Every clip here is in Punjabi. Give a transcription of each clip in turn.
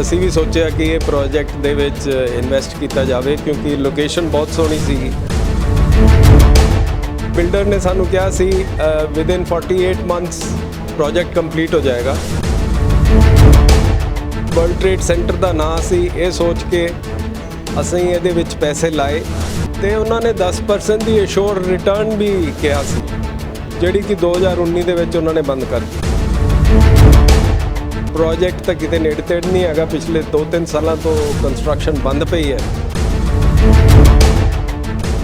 ਅਸੀਂ ਵੀ ਸੋਚਿਆ ਕਿ ਇਹ ਪ੍ਰੋਜੈਕਟ ਦੇ ਵਿੱਚ ਇਨਵੈਸਟ ਕੀਤਾ ਜਾਵੇ ਕਿਉਂਕਿ ਲੋਕੇਸ਼ਨ ਬਹੁਤ ਸੋਹਣੀ ਸੀ ਬਿਲਡਰ ਨੇ ਸਾਨੂੰ ਕਿਹਾ ਸੀ with in 48 months project complete ਹੋ ਜਾਏਗਾ। ਵਰਲਡ ਟ੍ਰੇਡ ਸੈਂਟਰ ਦਾ ਨਾਂ ਸੀ, ਇਹ ਸੋਚ ਕੇ ਅਸੀਂ ਇਹਦੇ ਵਿੱਚ ਪੈਸੇ ਲਾਏ ਤੇ ਉਹਨਾਂ ਨੇ 10% ਦੀ ਅਸ਼ੋਰ ਰਿਟਰਨ ਵੀ ਕਿਹਾ ਸੀ, ਜਿਹੜੀ ਕਿ 2019 ਦੇ ਵਿੱਚ ਉਹਨਾਂ ਨੇ ਬੰਦ ਕਰ ਦਿੱਤੀ। ਪ੍ਰੋਜੈਕਟ ਤਾਂ ਕਿਤੇ ਨੇੜੇ ਤੇੜੇ ਨਹੀਂ ਹੈਗਾ। ਪਿਛਲੇ 2-3 ਸਾਲਾਂ ਤੋਂ ਕੰਸਟਰਕਸ਼ਨ ਬੰਦ ਪਈ ਹੈ।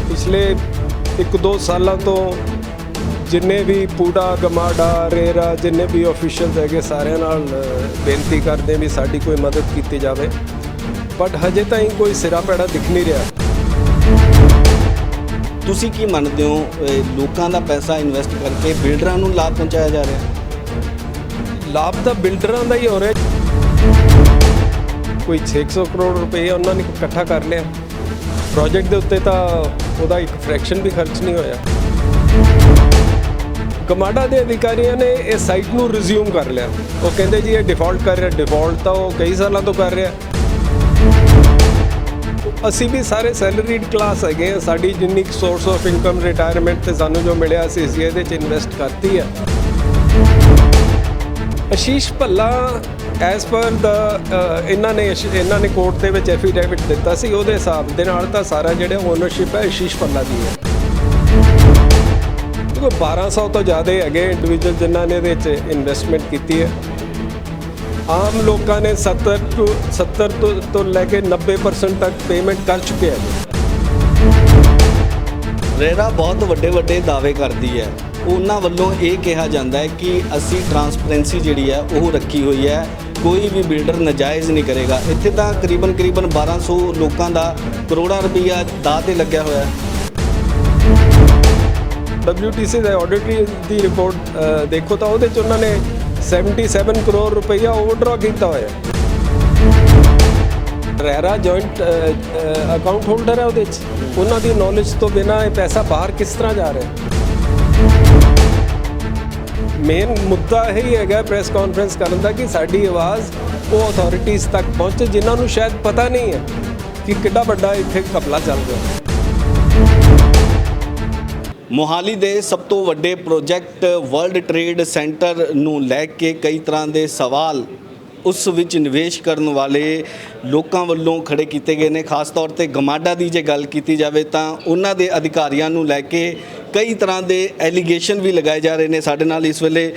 ਪਿਛਲੇ 1-2 ਸਾਲਾਂ ਤੋਂ ਜਿੰਨੇ ਵੀ ਪੂੜਾ, ਗਮਾਡਾ, ਰੇਰਾ, ਜਿੰਨੇ ਵੀ ਅਫੀਸ਼ੀਅਲਸ ਹੈਗੇ, ਸਾਰਿਆਂ ਨਾਲ ਬੇਨਤੀ ਕਰਦੇ ਵੀ ਸਾਡੀ ਕੋਈ ਮਦਦ ਕੀਤੀ ਜਾਵੇ। ਬਟ ਹਜੇ ਤਾਈਂ ਕੋਈ ਸਿਰਾ ਪੈੜਾ ਦਿਖ ਨਹੀਂ ਰਿਹਾ। ਤੁਸੀਂ ਕੀ ਮੰਨਦੇ ਹੋ ਲੋਕਾਂ ਦਾ ਪੈਸਾ ਇਨਵੈਸਟ ਕਰਕੇ ਬਿਲਡਰਾਂ ਨੂੰ ਲਾਭ ਪਹੁੰਚਾਇਆ ਜਾ ਰਿਹਾ? ਹੈ ਲਾਭ ਤਾਂ ਬਿਲਡਰਾਂ ਦਾ ਹੀ ਹੋ ਰਿਹਾ। ਕੋਈ 600 ਕਰੋੜ ਰੁਪਏ ਉਹਨਾਂ ਨੇ ਇਕੱਠਾ ਕਰ ਲਿਆ। ਪ੍ਰੋਜੈਕਟ ਦੇ ਉੱਤੇ ਤਾਂ ਉਹਦਾ ਇੱਕ ਫ੍ਰੈਕਸ਼ਨ ਵੀ ਖਰਚ ਨਹੀਂ ਹੋਇਆ। ਕਮਾਡਾ ਦੇ ਅਧਿਕਾਰੀਆਂ ਨੇ ਇਹ ਸਾਈਟ ਨੂੰ ਰਿਜ਼ਿਊਮ ਕਰ ਲਿਆ। ਉਹ ਕਹਿੰਦੇ ਜੀ ਇਹ ਡਿਫਾਲਟ ਕਰ ਰਿਹਾ। ਡਿਫਾਲਟ ਤਾਂ ਉਹ ਕਈ ਸਾਲਾਂ ਤੋਂ ਕਰ ਰਿਹਾ। ਅਸੀਂ ਵੀ ਸਾਰੇ ਸੈਲਰੀਡ ਕਲਾਸ ਹੈਗੇ ਹਾਂ ਸਾਡੀ ਜਿੰਨੀ ਸੋਰਸ ਆਫ ਇਨਕਮ ਰਿਟਾਇਰਮੈਂਟ ਤੇ ਸਾਨੂੰ ਜੋ ਮਿਲਿਆ ਸੀ ਅਸੀਂ ਇਹਦੇ ਚ ਇਨਵੈਸਟ ਕਰਤੀ ਹੈ ਅਸ਼ੀਸ਼ ਭੱਲਾ ਐਸ ਪਰ ਦਾ ਇਹਨਾਂ ਨੇ ਅਸ਼- ਇਹਨਾਂ ਨੇ ਕੋਰਟ ਦੇ ਵਿੱਚ ਐਫੀਡੈਵਿਟ ਦਿੱਤਾ ਸੀ, ਉਹਦੇ ਹਿਸਾਬ ਦੇ ਨਾਲ ਤਾਂ ਸਾਰਾ ਜਿਹੜਾ ਓਨਰਸ਼ਿਪ ਹੈ ਅਸ਼ੀਸ਼ ਭੱਲਾ ਦੀ ਹੈ। ਕਿਉਂਕਿ 1200 ਤੋਂ ਜ਼ਿਆਦਾ ਹੈਗੇ ਇੰਡੀਵਿਜੂਅਲ ਜਿਨ੍ਹਾਂ ਨੇ ਇਹਦੇ ਵਿੱਚ ਇਨਵੈਸਟਮੈਂਟ ਕੀਤੀ ਹੈ। ਆਮ ਲੋਕਾਂ ਨੇ 70 ਤੋਂ 70 ਤੋਂ ਲੈ ਕੇ 90% ਤੱਕ ਪੇਮੈਂਟ ਕਰ ਚੁੱਕੇ ਹੈ। ਰੇਰਾ ਬਹੁਤ ਵੱਡੇ ਵੱਡੇ ਦਾਅਵੇ ਕਰਦੀ ਹੈ। ਉਹਨਾਂ ਵੱਲੋਂ ਇਹ ਕਿਹਾ ਜਾਂਦਾ ਹੈ ਕਿ ਅਸੀਂ ਟਰਾਂਸਪੇਰੈਂਸੀ ਜਿਹੜੀ ਹੈ ਉਹ ਰੱਖੀ ਹੋਈ ਹੈ। ਕੋਈ ਵੀ ਬਿਲਡਰ ਨਜਾਇਜ਼ ਨਹੀਂ ਕਰੇਗਾ। ਇੱਥੇ ਤਾਂ ਕਰੀਬਨ ਕਰੀਬਨ 1200 ਲੋਕਾਂ ਦਾ ਕਰੋੜਾਂ ਰੁਪਈਆ ਦਾਅ ਤੇ ਲੱਗਿਆ ਹੋਇਆ ਹੈ। WTC ਦੇ ਆਡਿਟ ਦੀ ਰਿਪੋਰਟ ਦੇਖੋ ਤਾਂ ਉਹਦੇ ਚ ਉਹਨਾਂ ਨੇ 77 ਕਰੋੜ ਰੁਪਈਆ ਓਵਰਡਰਾ ਕੀਤਾ ਹੋਇਆ ਰੈਰਾ ਜੁਆਇੰਟ ਅਕਾਊਂਟ ਹੋਲਡਰ ਹੈ ਉਹਦੇ ਚ। ਉਹਨਾਂ ਦੀ ਨੌਲੇਜ ਤੋਂ ਬਿਨਾ ਇਹ ਪੈਸਾ ਬਾਹਰ ਕਿਸ ਤਰ੍ਹਾਂ ਜਾ ਰਿਹਾ ਮੇਨ ਮੁੱਦਾ ਇਹ ਹੀ ਹੈਗਾ ਪ੍ਰੈਸ ਕਾਨਫਰੰਸ ਕਰਨ ਦਾ ਕਿ ਸਾਡੀ ਆਵਾਜ਼ ਉਹ ਅਥਾਰਟੀਆਂ ਤੱਕ ਪਹੁੰਚੇ, ਜਿਨ੍ਹਾਂ ਨੂੰ ਸ਼ਾਇਦ ਪਤਾ ਨਹੀਂ ਹੈ ਕਿ ਕਿੱਡਾ ਵੱਡਾ ਇੱਥੇ ਘਪਲਾ ਚੱਲ ਰਿਹਾ ਮੋਹਾਲੀ ਦੇ ਸਭ ਤੋਂ ਵੱਡੇ ਪ੍ਰੋਜੈਕਟ ਵਰਲਡ ਟ੍ਰੇਡ ਸੈਂਟਰ ਨੂੰ ਲੈ ਕੇ ਕਈ ਤਰ੍ਹਾਂ ਦੇ ਸਵਾਲ ਉਸ ਵਿੱਚ ਨਿਵੇਸ਼ ਕਰਨ ਵਾਲੇ ਲੋਕਾਂ ਵੱਲੋਂ ਖੜੇ ਕੀਤੇ ਗਏ ਨੇ। ਖਾਸ ਤੌਰ ਤੇ ਗਮਾਡਾ ਦੀ ਜੇ ਗੱਲ ਕੀਤੀ ਜਾਵੇ ਤਾਂ ਉਹਨਾਂ ਦੇ ਅਧਿਕਾਰੀਆਂ ਨੂੰ ਲੈ ਕੇ ਕਈ ਤਰ੍ਹਾਂ ਦੇ ਐਲੀਗੇਸ਼ਨ ਵੀ ਲਗਾਏ ਜਾ ਰਹੇ ਨੇ। ਸਾਡੇ ਨਾਲ ਇਸ ਵੇਲੇ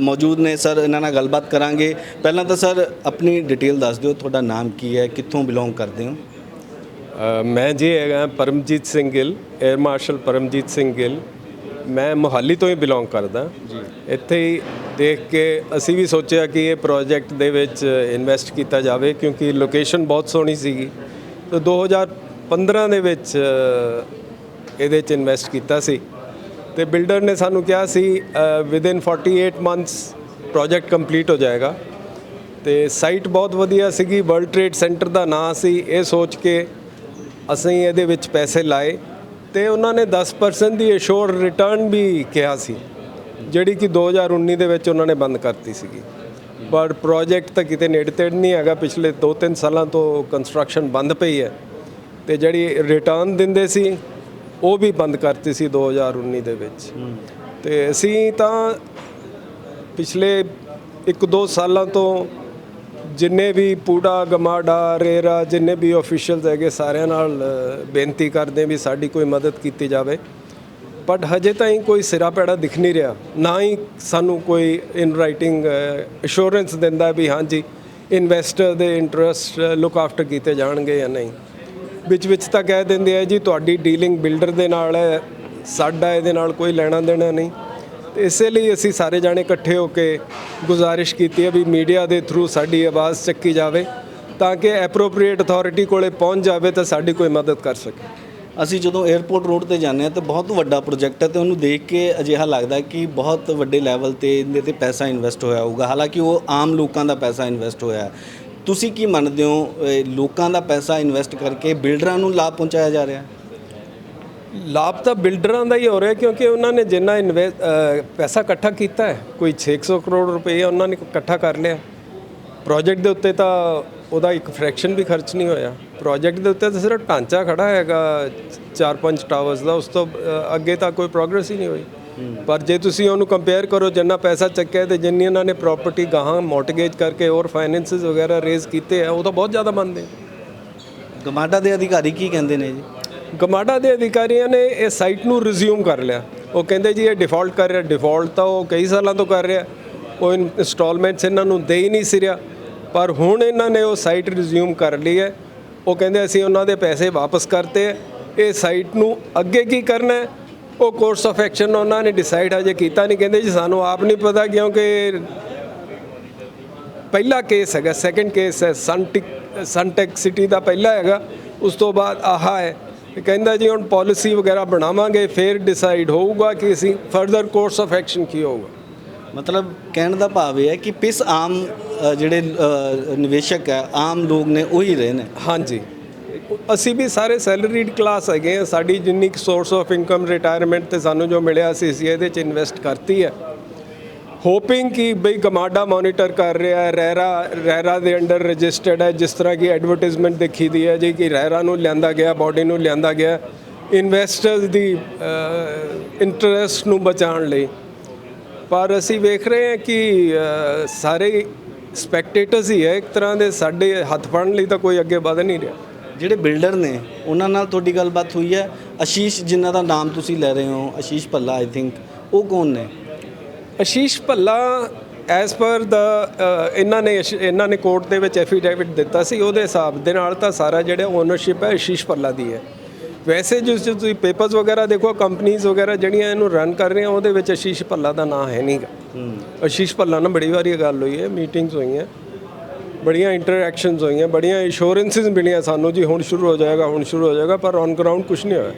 ਮੌਜੂਦ ਨੇ ਸਰ, ਇਹਨਾਂ ਨਾਲ ਗੱਲਬਾਤ ਕਰਾਂਗੇ। ਪਹਿਲਾਂ ਤਾਂ ਸਰ, ਆਪਣੀ ਡਿਟੇਲ ਦੱਸ ਦਿਓ, ਤੁਹਾਡਾ ਨਾਮ ਕੀ ਹੈ, ਕਿੱਥੋਂ ਬਿਲੋਂਗ ਕਰਦੇ ਹੋ? ਮੈਂ ਜੀ ਹੈਗਾ ਪਰਮਜੀਤ ਸਿੰਘ ਗਿੱਲ 에ਅਰ ਮਾਰਸ਼ਲ ਪਰਮਜੀਤ ਸਿੰਘ ਗਿੱਲ। ਮੈਂ ਮੋਹਾਲੀ ਤੋਂ ਹੀ ਬਿਲੋਂਗ ਕਰਦਾ। ਜੀ। ਇੱਥੇ ਹੀ ਦੇਖ ਕੇ ਅਸੀਂ ਵੀ ਸੋਚਿਆ ਕਿ ਇਹ ਪ੍ਰੋਜੈਕਟ ਦੇ ਵਿੱਚ ਇਨਵੈਸਟ ਕੀਤਾ ਜਾਵੇ ਕਿਉਂਕਿ ਲੋਕੇਸ਼ਨ ਬਹੁਤ ਸੋਹਣੀ ਸੀਗੀ। ਤੇ 2015 ਦੇ ਵਿੱਚ ਇਹਦੇ 'ਚ ਇਨਵੈਸਟ ਕੀਤਾ ਸੀ। ਤੇ ਬਿਲਡਰ ਨੇ ਸਾਨੂੰ ਕਿਹਾ ਸੀ with in 48 months project complete ਹੋ ਜਾਏਗਾ। ਤੇ ਸਾਈਟ ਬਹੁਤ ਵਧੀਆ ਸੀਗੀ ਵਰਲਡ ਟ੍ਰੇਡ ਸੈਂਟਰ ਦਾ ਨਾਂ ਸੀ। ਇਹ ਸੋਚ ਕੇ ਅਸੀਂ ਇਹਦੇ ਵਿੱਚ ਪੈਸੇ ਲਾਏ। ਤੇ ਉਹਨਾਂ ਨੇ 10% ਦੀ ਅਸ਼ੋਰ ਰਿਟਰਨ ਵੀ ਕਿਹਾ ਸੀ, ਜਿਹੜੀ ਕਿ 2019 ਦੇ ਵਿੱਚ ਉਹਨਾਂ ਨੇ ਬੰਦ ਕਰਤੀ ਸੀਗੀ। ਪਰ ਪ੍ਰੋਜੈਕਟ ਤਾਂ ਕਿਤੇ ਨੇੜੇ ਤੇੜੇ ਨਹੀਂ ਹੈਗਾ, ਪਿਛਲੇ 2-3 ਸਾਲਾਂ ਤੋਂ ਕੰਸਟਰਕਸ਼ਨ ਬੰਦ ਪਈ ਹੈ ਤੇ ਜਿਹੜੀ ਰਿਟਰਨ ਦਿੰਦੇ ਸੀ, ਉਹ ਵੀ ਬੰਦ ਕਰਤੀ ਸੀ 2019 ਦੇ ਵਿੱਚ। ਤੇ ਅਸੀਂ ਤਾਂ ਪਿਛਲੇ 1-2 ਸਾਲਾਂ ਤੋਂ ਜਿੰਨੇ ਵੀ ਪੂੜਾ, ਗਮਾਡਾ, ਰੇਰਾ, ਜਿੰਨੇ ਵੀ ਅਫੀਸ਼ੀਅਲਸ ਹੈਗੇ, ਸਾਰਿਆਂ ਨਾਲ ਬੇਨਤੀ ਕਰਦੇ ਵੀ ਸਾਡੀ ਕੋਈ ਮਦਦ ਕੀਤੀ ਜਾਵੇ। ਬਟ ਹਜੇ ਤਾਈਂ ਕੋਈ ਸਿਰਾ ਪੈੜਾ ਦਿਖ ਨਹੀਂ ਰਿਹਾ। ਨਾ ਹੀ ਸਾਨੂੰ ਕੋਈ ਇਨ ਰਾਈਟਿੰਗ ਅਸ਼ੋਰੈਂਸ ਦਿੰਦਾ ਵੀ ਹਾਂਜੀ ਇਨਵੈਸਟਰ ਦੇ ਇੰਟਰਸਟ ਲੁੱਕ ਆਫਟਰ ਕੀਤੇ ਜਾਣਗੇ ਜਾਂ ਨਹੀਂ। ਵਿੱਚ ਵਿੱਚ ਤਾਂ ਕਹਿ ਦਿੰਦੇ ਆ ਜੀ, ਤੁਹਾਡੀ ਡੀਲਿੰਗ ਬਿਲਡਰ ਦੇ ਨਾਲ ਹੈ, ਸਾਡਾ ਇਹਦੇ ਨਾਲ ਕੋਈ ਲੈਣਾ ਦੇਣਾ ਨਹੀਂ। ਤੇ ਇਸੇ ਲਈ ਅਸੀਂ ਸਾਰੇ ਜਾਣੇ ਇਕੱਠੇ ਹੋ ਕੇ ਗੁਜ਼ਾਰਿਸ਼ ਕੀਤੀ ਹੈ ਵੀ ਮੀਡੀਆ ਦੇ ਥਰੂ ਸਾਡੀ ਆਵਾਜ਼ ਚੱਕੀ ਜਾਵੇ, ਤਾਂ ਕਿ ਐਪਰੋਪ੍ਰੀਏਟ ਅਥਾਰਟੀ ਕੋਲੇ ਪਹੁੰਚ ਜਾਵੇ ਤਾਂ ਸਾਡੀ ਕੋਈ ਮਦਦ ਕਰ ਸਕੇ। ਅਸੀਂ ਜਦੋਂ 에ਅਰਪੋਰਟ ਰੋਡ ਤੇ ਜਾਂਦੇ ਹਾਂ ਤਾਂ ਬਹੁਤ ਵੱਡਾ ਪ੍ਰੋਜੈਕਟ ਹੈ ਤੇ ਉਹਨੂੰ ਦੇਖ ਕੇ ਅਜਿਹਾ ਲੱਗਦਾ ਕਿ ਬਹੁਤ ਵੱਡੇ ਲੈਵਲ ਤੇ ਇਹਦੇ ਤੇ ਪੈਸਾ ਇਨਵੈਸਟ ਹੋਇਆ ਹੋਊਗਾ। ਹਾਲਾਂਕਿ ਉਹ ਆਮ ਲੋਕਾਂ ਦਾ ਪੈਸਾ ਇਨਵੈਸਟ ਹੋਇਆ ਤੁਸੀਂ ਕੀ ਮੰਨਦੇ ਹੋ ਲੋਕਾਂ ਦਾ ਪੈਸਾ ਇਨਵੈਸਟ ਕਰਕੇ ਬਿਲਡਰਾਂ ਨੂੰ ਲਾਭ ਪਹੁੰਚਾਇਆ ਜਾ ਰਿਹਾ ਹੈ? ਲਾਭ ਤਾਂ ਬਿਲਡਰਾਂ ਦਾ ਹੀ ਹੋ ਰਿਹਾ ਕਿਉਂਕਿ ਉਹਨਾਂ ਨੇ ਜਿੰਨਾ ਪੈਸਾ ਇਕੱਠਾ ਕੀਤਾ ਹੈ ਕੋਈ 600 ਕਰੋੜ ਰੁਪਏ ਉਹਨਾਂ ਨੇ ਇਕੱਠਾ ਕਰ ਲਿਆ। ਪ੍ਰੋਜੈਕਟ ਦੇ ਉੱਤੇ ਤਾਂ ਉਹਦਾ ਇੱਕ ਫ੍ਰੈਕਸ਼ਨ ਵੀ ਖਰਚ ਨਹੀਂ ਹੋਇਆ। ਪ੍ਰੋਜੈਕਟ ਦੇ ਉੱਤੇ ਤਾਂ ਸਿਰਫ ਢਾਂਚਾ ਖੜਾ ਹੈਗਾ ਚਾਰ ਪੰਜ ਟਾਵਰਸ ਦਾ ਉਸ ਤੋਂ ਅੱਗੇ ਤਾਂ ਕੋਈ ਪ੍ਰੋਗਰੈਸ ਹੀ ਨਹੀਂ ਹੋਈ। ਪਰ ਜੇ ਤੁਸੀਂ ਉਹਨੂੰ ਕੰਪੇਅਰ ਕਰੋ ਜਿੰਨਾ ਪੈਸਾ ਚੱਕਿਆ ਤੇ ਜਿੰਨੀ ਇਹਨਾਂ ਨੇ ਪ੍ਰਾਪਰਟੀ ਗਾਹਾਂ ਮੋਰਟਗੇਜ ਕਰਕੇ ਹੋਰ ਫਾਈਨੈਂਸਿਸ ਵਗੈਰਾ ਰੇਜ਼ ਕੀਤੇ ਆ ਉਹ ਤਾਂ ਬਹੁਤ ਜ਼ਿਆਦਾ ਬਣਦੇ ਗਮਾਡਾ ਦੇ ਅਧਿਕਾਰੀ ਕੀ ਕਹਿੰਦੇ ਨੇ ਜੀ? ਗਮਾਡਾ ਦੇ ਅਧਿਕਾਰੀਆਂ ਨੇ ਇਹ ਸਾਈਟ ਨੂੰ ਰਿਜ਼ਿਊਮ ਕਰ ਲਿਆ। ਉਹ ਕਹਿੰਦੇ ਜੀ ਇਹ ਡਿਫਾਲਟ ਕਰ ਰਿਹਾ ਡਿਫਾਲਟ ਤਾਂ ਉਹ ਕਈ ਸਾਲਾਂ ਤੋਂ ਕਰ ਰਿਹਾ। ਉਹ ਇਨਸਟਾਲਮੈਂਟਸ ਇਹਨਾਂ ਨੂੰ ਦੇ ਹੀ ਨਹੀਂ ਸੀ ਰਿਹਾ। ਪਰ ਹੁਣ ਇਹਨਾਂ ਨੇ ਉਹ ਸਾਈਟ ਰਿਜ਼ਿਊਮ ਕਰ ਲਈ ਹੈ। ਉਹ ਕਹਿੰਦੇ ਅਸੀਂ ਉਹਨਾਂ ਦੇ ਪੈਸੇ ਵਾਪਸ ਕਰਤੇ ਹੈ। ਇਹ ਸਾਈਟ ਨੂੰ ਅੱਗੇ ਕੀ ਕਰਨਾ ਹੈ? ਉਹ ਕੋਰਸ ਆਫ ਐਕਸ਼ਨ ਉਹਨਾਂ ਨੇ ਡਿਸਾਈਡ ਹਜੇ ਕੀਤਾ ਨਹੀਂ। ਕਹਿੰਦੇ ਜੀ ਸਾਨੂੰ ਆਪ ਨਹੀਂ ਪਤਾ ਕਿਉਂਕਿ ਪਹਿਲਾ ਕੇਸ ਹੈਗਾ ਸੈਕੰਡ ਕੇਸ ਹੈ। ਸਨਟਿਕ ਸਨਟੈਕ ਸਿਟੀ ਦਾ ਪਹਿਲਾ ਹੈਗਾ। ਉਸ ਤੋਂ ਬਾਅਦ ਆਹਾ ਹੈ। ਇਹ ਕਹਿੰਦਾ ਜੀ ਹੁਣ ਪਾਲਿਸੀ ਵਗੈਰਾ ਬਣਾਵਾਂਗੇ ਫਿਰ ਡਿਸਾਈਡ ਹੋਊਗਾ ਕਿ ਅਸੀਂ ਫਰਦਰ ਕੋਰਸ ਆਫ ਐਕਸ਼ਨ ਕੀ ਹੋਊਗਾ। ਮਤਲਬ ਕਹਿਣ ਦਾ ਭਾਵ ਇਹ ਹੈ ਕਿ ਪਿਸ ਆਮ ਅ, ਜਿਹੜੇ ਅ, ਨਿਵੇਸ਼ਕ ਹੈ ਆਮ ਲੋਕ ਨੇ ਉਹੀ ਰਹੇ ਨੇ। ਹਾਂਜੀ। ਅਸੀਂ ਵੀ ਸਾਰੇ ਸੈਲਰੀਡ ਕਲਾਸ ਹੈਗੇ ਆ ਸਾਡੀ ਜਿੰਨੀ ਸੋਰਸ ਆਫ ਇਨਕਮ ਰਿਟਾਇਰਮੈਂਟ ਤੇ ਸਾਨੂੰ ਜੋ ਮਿਲਿਆ ਸੀ ਅਸੀਂ ਇਹਦੇ ਚ ਇਨਵੈਸਟ ਕਰਤੀ ਹੈ। ਹੋਪਿੰਗ ਕਿ ਬਈ ਗਮਾਡਾ ਮੋਨੀਟਰ ਕਰ ਰਿਹਾ ਹੈ ਰਹਿਰਾ ਰੈਰਾ ਦੇ ਅੰਡਰ ਰਜਿਸਟਰਡ ਹੈ ਜਿਸ ਤਰ੍ਹਾਂ ਕਿ ਐਡਵਰਟਾਈਜ਼ਮੈਂਟ ਦੇਖੀ ਦੀ ਹੈ ਜੀ ਕਿ ਰਹਿਰਾ ਨੂੰ ਲਿਆਂਦਾ ਗਿਆ ਬਾਡੀ ਨੂੰ ਲਿਆਂਦਾ ਗਿਆ ਇਨਵੈਸਟਰਸ ਦੀ ਇੰਟਰਸਟ ਨੂੰ ਬਚਾਉਣ ਲਈ। ਪਰ ਅਸੀਂ ਵੇਖ ਰਹੇ ਹਾਂ ਕਿ ਸਾਰੇ ਸਪੈਕਟੇਟਰਸ ਹੀ ਹੈ, ਇੱਕ ਤਰ੍ਹਾਂ ਦੇ ਸਾਡੇ ਹੱਥ ਫੜਨ ਲਈ ਤਾਂ ਕੋਈ ਅੱਗੇ ਵਧ ਨਹੀਂ ਰਿਹਾ। ਜਿਹੜੇ ਬਿਲਡਰ ਨੇ, ਉਹਨਾਂ ਨਾਲ ਤੁਹਾਡੀ ਗੱਲਬਾਤ ਹੋਈ ਹੈ? ਆਸ਼ੀਸ਼ ਜਿਨ੍ਹਾਂ ਦਾ ਨਾਮ ਤੁਸੀਂ ਲੈ ਰਹੇ ਹੋ ਆਸ਼ੀਸ਼ ਭੱਲਾ ਆਈ ਥਿੰਕ ਉਹ ਕੌਣ ਨੇ? ਆਸ਼ੀਸ਼ ਭੱਲਾ ਐਸ ਪਰ ਦਾ ਇਹਨਾਂ ਨੇ ਇਹਨਾਂ ਨੇ ਕੋਰਟ ਦੇ ਵਿੱਚ ਐਫੀਡੇਵਿਟ ਦਿੱਤਾ ਸੀ ਉਹਦੇ ਹਿਸਾਬ ਦੇ ਨਾਲ ਤਾਂ ਸਾਰਾ ਜਿਹੜਾ ਓਨਰਸ਼ਿਪ ਹੈ ਆਸ਼ੀਸ਼ ਭੱਲਾ ਦੀ ਹੈ। ਵੈਸੇ ਜੋ ਜੋ ਤੁਸੀਂ ਪੇਪਰਸ ਵਗੈਰਾ ਦੇਖੋ ਕੰਪਨੀਆਂ ਵਗੈਰਾ ਜਿਹੜੀਆਂ ਇਹਨੂੰ ਰਨ ਕਰ ਰਹੀਆਂ ਉਹਦੇ ਵਿੱਚ ਆਸ਼ੀਸ਼ ਭੱਲਾ ਦਾ ਨਾਮ ਹੈ ਨਹੀਂਗਾ ਆਸ਼ੀਸ਼ ਭੱਲਾ ਨਾਲ ਬੜੀ ਵਾਰੀ ਗੱਲ ਹੋਈ ਹੈ ਮੀਟਿੰਗਸ ਹੋਈਆਂ ਬੜੀਆਂ ਇੰਟਰੈਕਸ਼ਨਸ ਹੋਈਆਂ ਬੜੀਆਂ ਇੰਸ਼ੋਰੈਂਸਿਸ ਮਿਲੀਆਂ ਸਾਨੂੰ ਜੀ ਹੁਣ ਸ਼ੁਰੂ ਹੋ ਜਾਏਗਾ ਹੁਣ ਸ਼ੁਰੂ ਹੋ ਜਾਏਗਾ ਪਰ ਔਨ ਗਰਾਊਂਡ ਕੁਝ ਨਹੀਂ ਹੋਇਆ।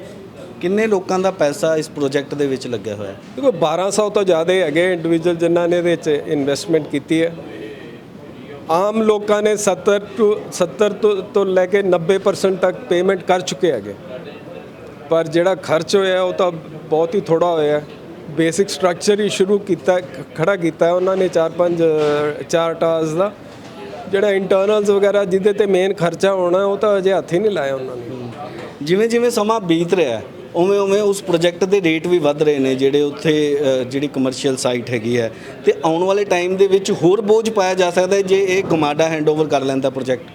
ਕਿੰਨੇ ਲੋਕਾਂ ਦਾ ਪੈਸਾ ਇਸ ਪ੍ਰੋਜੈਕਟ ਦੇ ਵਿੱਚ ਲੱਗਿਆ ਹੋਇਆ? ਹੈ ਦੇਖੋ 1200 ਤੋਂ ਜ਼ਿਆਦਾ ਹੈਗੇ ਇੰਡੀਵਿਜੂਅਲ ਜਿਨ੍ਹਾਂ ਨੇ ਇਹਦੇ ਵਿੱਚ ਇਨਵੈਸਟਮੈਂਟ ਕੀਤੀ ਹੈ। ਆਮ ਲੋਕਾਂ ਨੇ 70 ਤੋਂ 70 ਤੋਂ ਲੈ ਕੇ 90% ਤੱਕ ਪੇਮੈਂਟ ਕਰ ਚੁੱਕੇ ਹੈਗੇ। ਪਰ ਜਿਹੜਾ ਖਰਚ ਹੋਇਆ ਉਹ ਤਾਂ ਬਹੁਤ ਹੀ ਥੋੜਾ ਹੋਇਆ। ਬੇਸਿਕ ਸਟਰਕਚਰ ਹੀ ਸ਼ੁਰੂ ਕੀਤਾ ਖੜਾ ਕੀਤਾ ਉਹਨਾਂ ਨੇ 4-5 ਚਾਰ ਟਾਸ ਦਾ। ਜਿਹੜਾ ਇੰਟਰਨਲਸ ਵਗੈਰਾ ਜਿਹਦੇ ਤੇ ਮੇਨ ਖਰਚਾ ਹੋਣਾ ਉਹ ਤਾਂ ਅਜੇ ਹੱਥ ਹੀ ਨਹੀਂ ਲਾਇਆ ਉਹਨਾਂ ਨੇ। ਜਿਵੇਂ ਜਿਵੇਂ ਸਮਾਂ ਬੀਤ ਰਿਹਾ ਹੈ ਉਵੇਂ ਉਵੇਂ ਉਸ ਪ੍ਰੋਜੈਕਟ ਦੇ ਰੇਟ ਵੀ ਵੱਧ ਰਹੇ ਨੇ ਜਿਹੜੇ ਉੱਥੇ ਜਿਹੜੀ ਕਮਰਸ਼ੀਅਲ ਸਾਈਟ ਹੈਗੀ ਹੈ। ਤੇ ਆਉਣ ਵਾਲੇ ਟਾਈਮ ਦੇ ਵਿੱਚ ਹੋਰ ਬੋਝ ਪਾਇਆ ਜਾ ਸਕਦਾ ਹੈ ਜੇ ਇਹ ਗਮਾਡਾ ਹੈਂਡਓਵਰ ਕਰ ਲੈਂਦਾ ਪ੍ਰੋਜੈਕਟ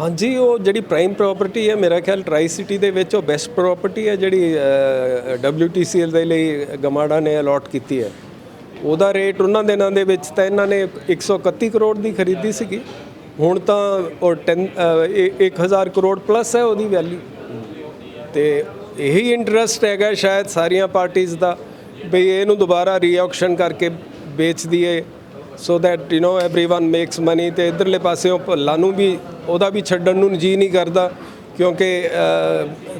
ਹਾਂਜੀ ਉਹ ਜਿਹੜੀ ਪ੍ਰਾਈਮ ਪ੍ਰਾਪਰਟੀ ਹੈ ਮੇਰਾ ਖਿਆਲ ਟਰਾਈ ਸਿਟੀ ਦੇ ਵਿੱਚ ਉਹ ਬੈਸਟ ਪ੍ਰਾਪਰਟੀ ਹੈ ਜਿਹੜੀ WTCL ਦੇ ਲਈ ਗਮਾਡਾ ਨੇ ਅਲਾਟ ਕੀਤੀ ਹੈ। ਉਹਦਾ ਰੇਟ ਉਹਨਾਂ ਦਿਨਾਂ ਦੇ ਵਿੱਚ ਤਾਂ ਇਹਨਾਂ ਨੇ 131 ਕਰੋੜ ਦੀ ਖਰੀਦੀ ਸੀਗੀ। ਹੁਣ ਤਾਂ ਉਹ 10 ਅ, ਇਹ 1000 ਕਰੋੜ ਪਲੱਸ ਹੈ ਉਹਦੀ ਵੈਲਿਊ ਤੇ ਇਹੀ ਇੰਟਰਸਟ ਹੈਗਾ ਸ਼ਾਇਦ ਸਾਰੀਆਂ ਪਾਰਟੀਆਂ ਦਾ ਬਈ ਇਹਨੂੰ ਦੁਬਾਰਾ ਰੀਆਕਸ਼ਨ ਕਰਕੇ ਵੇਚ ਦਈਏ so that you know everyone makes money ਤੇ ਇਧਰਲੇ ਪਾਸਿਓਂ ਭੱਲਾ ਨੂੰ ਵੀ ਉਹਦਾ ਵੀ ਛੱਡਣ ਨੂੰ ਜੀ ਨਹੀਂ ਕਰਦਾ ਕਿਉਂਕਿ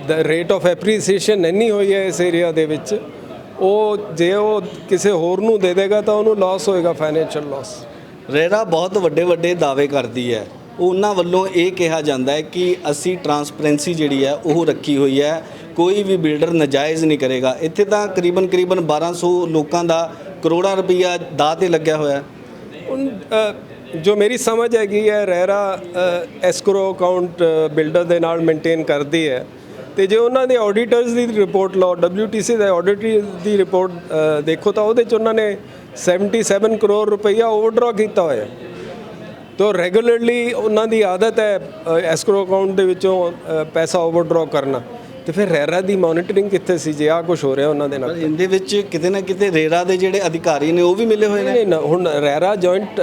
ਦ ਰੇਟ ਆਫ ਐਪਰੀਸੀਏਸ਼ਨ ਇੰਨੀ ਹੋਈ ਹੈ ਇਸ ਏਰੀਆ ਦੇ ਵਿੱਚ ਉਹ ਜੇ ਉਹ ਕਿਸੇ ਹੋਰ ਨੂੰ ਦੇ ਦੇਗਾ ਤਾਂ ਉਹਨੂੰ ਲਾਸ ਹੋਏਗਾ ਫਾਈਨੈਂਸ਼ੀਅਲ ਲਾਸ ਰੇਰਾ ਬਹੁਤ ਵੱਡੇ ਵੱਡੇ ਦਾਅਵੇ ਕਰਦੀ ਹੈ ਉਹਨਾਂ ਵੱਲੋਂ ਇਹ ਕਿਹਾ ਜਾਂਦਾ ਹੈ ਕਿ ਅਸੀਂ ਟਰਾਂਸਪੇਰੈਂਸੀ ਜਿਹੜੀ ਹੈ ਉਹ ਰੱਖੀ ਹੋਈ ਹੈ ਕੋਈ ਵੀ ਬਿਲਡਰ ਨਜਾਇਜ਼ ਨਹੀਂ ਕਰੇਗਾ। ਇੱਥੇ ਤਾਂ ਕਰੀਬਨ ਕਰੀਬਨ 1200 ਲੋਕਾਂ ਦਾ ਕਰੋੜਾਂ ਰੁਪਈਆ ਦਾਅ ਤੇ ਲੱਗਿਆ ਹੋਇਆ ਹੁਣ ਜੋ ਮੇਰੀ ਸਮਝ ਹੈਗੀ ਹੈ, ਰਹਿਰਾ ਐਸਕਰੋ ਅਕਾਊਂਟ ਬਿਲਡਰ ਦੇ ਨਾਲ ਮੇਨਟੇਨ ਕਰਦੀ ਹੈ। ਤੇ ਜੇ ਉਹਨਾਂ ਦੇ ਆਡੀਟਰਸ ਦੀ ਰਿਪੋਰਟ ਲਓ, WTC ਦੇ ਆਡਿਟਰੀ ਦੀ ਰਿਪੋਰਟ ਦੇਖੋ ਤਾਂ ਉਹਦੇ ਚ ਉਹਨਾਂ ਨੇ 77 ਕਰੋੜ ਰੁਪਈਆ ਓਵਰਡਰਾ ਕੀਤਾ ਹੋਇਆ ਹੈ। ਤੋ ਰੈਗੂਲਰਲੀ ਉਹਨਾਂ ਦੀ ਆਦਤ ਹੈ ਐਸਕਰੋ ਅਕਾਊਂਟ ਦੇ ਵਿੱਚੋਂ ਪੈਸਾ ਓਵਰਡਰਾ ਕਰਨਾ। ਤੇ ਫਿਰ ਰੈਰਾ ਦੀ ਮੋਨੀਟਰਿੰਗ ਕਿੱਥੇ ਸੀ? ਜੇ ਆ ਕੁਝ ਹੋ ਰਿਹਾ ਉਹਨਾਂ ਦੇ ਨਾਲ ਇਹਦੇ ਵਿੱਚ ਕਿਤੇ ਨਾ ਕਿਤੇ ਰੇਰਾ ਦੇ ਜਿਹੜੇ ਅਧਿਕਾਰੀ ਨੇ ਉਹ ਵੀ ਮਿਲੇ ਹੋਏ ਨੇ? ਨਹੀਂ ਹੁਣ ਰੈਰਾ ਜੁਆਇੰਟ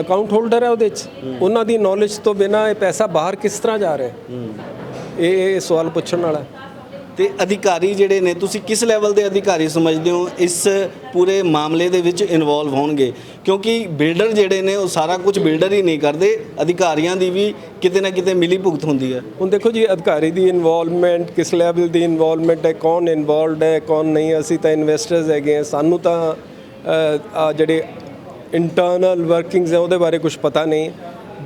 ਅਕਾਊਂਟ ਹੋਲਡਰ ਹੈ ਉਹਦੇ ਚ। ਉਹਨਾਂ ਦੀ ਨੌਲੇਜ ਤੋਂ ਬਿਨਾ ਇਹ ਪੈਸਾ ਬਾਹਰ ਕਿਸ ਤਰ੍ਹਾਂ ਜਾ ਰਿਹਾ? ਹੈ? ਇਹ ਸਵਾਲ ਪੁੱਛਣ ਵਾਲਾ। ਤੇ ਅਧਿਕਾਰੀ ਜਿਹੜੇ ਨੇ, ਤੁਸੀਂ ਕਿਸ ਲੈਵਲ ਦੇ ਅਧਿਕਾਰੀ ਸਮਝਦੇ ਹੋ ਇਸ ਪੂਰੇ ਮਾਮਲੇ ਦੇ ਵਿੱਚ ਇਨਵੋਲਵ ਹੋਣਗੇ? ਕਿਉਂਕਿ ਬਿਲਡਰ ਜਿਹੜੇ ਨੇ, ਉਹ ਸਾਰਾ ਕੁਝ ਬਿਲਡਰ ਹੀ ਨਹੀਂ ਕਰਦੇ, ਅਧਿਕਾਰੀਆਂ ਦੀ ਵੀ ਕਿਤੇ ਨਾ ਕਿਤੇ ਮਿਲੀ ਭੁਗਤ ਹੁੰਦੀ ਹੈ। ਹੁਣ ਦੇਖੋ ਜੀ, ਅਧਿਕਾਰੀ ਦੀ ਇਨਵੋਲਵਮੈਂਟ ਕਿਸ ਲੈਵਲ ਦੀ ਇਨਵੋਲਵਮੈਂਟ ਹੈ, ਕੌਣ ਇਨਵੋਲਵਡ ਹੈ, ਕੌਣ ਨਹੀਂ, ਅਸੀਂ ਤਾਂ ਇਨਵੈਸਟਰਸ ਹੈਗੇ ਹਾਂ, ਸਾਨੂੰ ਤਾਂ ਜਿਹੜੇ ਇੰਟਰਨਲ ਵਰਕਿੰਗਸ ਹੈ, ਉਹਦੇ ਬਾਰੇ ਕੁਝ ਪਤਾ ਨਹੀਂ।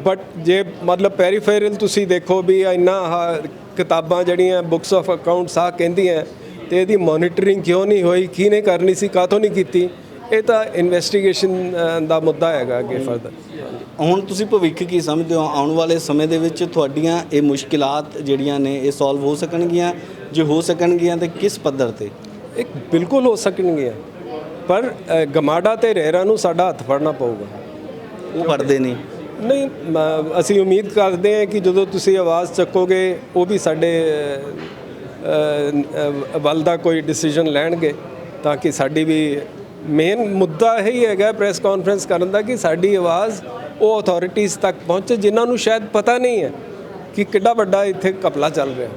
ਬਟ ਜੇ ਮਤਲਬ ਪੈਰੀਫੇਰਲ ਤੁਸੀਂ ਦੇਖੋ ਵੀ ਇੰਨਾ ਆਹ ਕਿਤਾਬਾਂ ਜਿਹੜੀਆਂ ਬੁੱਕਸ ਆਫ ਅਕਾਊਂਟਸ ਆ ਕਹਿੰਦੀਆਂ ਤੇ ਇਹਦੀ ਮੋਨੀਟਰਿੰਗ ਕਿਉਂ ਨਹੀਂ ਹੋਈ ਕਿਹਨੇ ਕਰਨੀ ਸੀ ਕਾਹਤੋਂ ਨਹੀਂ ਕੀਤੀ ਇਹ ਤਾਂ ਇਨਵੈਸਟੀਗੇਸ਼ਨ ਦਾ ਮੁੱਦਾ ਹੈਗਾ ਅੱਗੇ ਫਰਦਰ ਹੁਣ ਤੁਸੀਂ ਭਵਿੱਖ ਕੀ ਸਮਝਦੇ ਹੋ? ਆਉਣ ਵਾਲੇ ਸਮੇਂ ਦੇ ਵਿੱਚ ਤੁਹਾਡੀਆਂ ਇਹ ਮੁਸ਼ਕਿਲਾਤ ਜਿਹੜੀਆਂ ਨੇ ਇਹ ਸੋਲਵ ਹੋ ਸਕਣਗੀਆਂ? ਜੇ ਹੋ ਸਕਣਗੀਆਂ ਤਾਂ ਕਿਸ ਪੱਧਰ ਤੇ? ਇੱਕ ਬਿਲਕੁਲ ਹੋ ਸਕਣਗੀਆਂ ਪਰ ਅ, ਗਮਾਡਾ ਤੇ ਰਹਿਰਾ ਨੂੰ ਸਾਡਾ ਹੱਥ ਫੜਨਾ ਪਊਗਾ। ਉਹ ਫੜਦੇ ਨਹੀਂ। ਨਹੀਂ ਮ- ਅਸੀਂ ਉਮੀਦ ਕਰਦੇ ਹਾਂ ਕਿ ਜਦੋਂ ਤੁਸੀਂ ਆਵਾਜ਼ ਚੱਕੋਗੇ ਉਹ ਵੀ ਸਾਡੇ ਅ, ਅ, ਵੱਲ ਦਾ ਕੋਈ ਡਿਸੀਜਨ ਲੈਣਗੇ। ਤਾਂ ਕਿ ਸਾਡੀ ਵੀ ਮੇਨ ਮੁੱਦਾ ਇਹ ਹੀ ਹੈਗਾ ਪ੍ਰੈਸ ਕਾਨਫਰੰਸ ਕਰਨ ਦਾ ਕਿ ਸਾਡੀ ਆਵਾਜ਼ ਉਹ ਅਥਾਰਟੀਆਂ ਤੱਕ ਪਹੁੰਚੇ ਜਿਨ੍ਹਾਂ ਨੂੰ ਸ਼ਾਇਦ ਪਤਾ ਨਹੀਂ ਹੈ ਕਿ ਕਿੱਡਾ ਵੱਡਾ ਇੱਥੇ ਕਪਲਾ ਚੱਲ ਰਿਹਾ।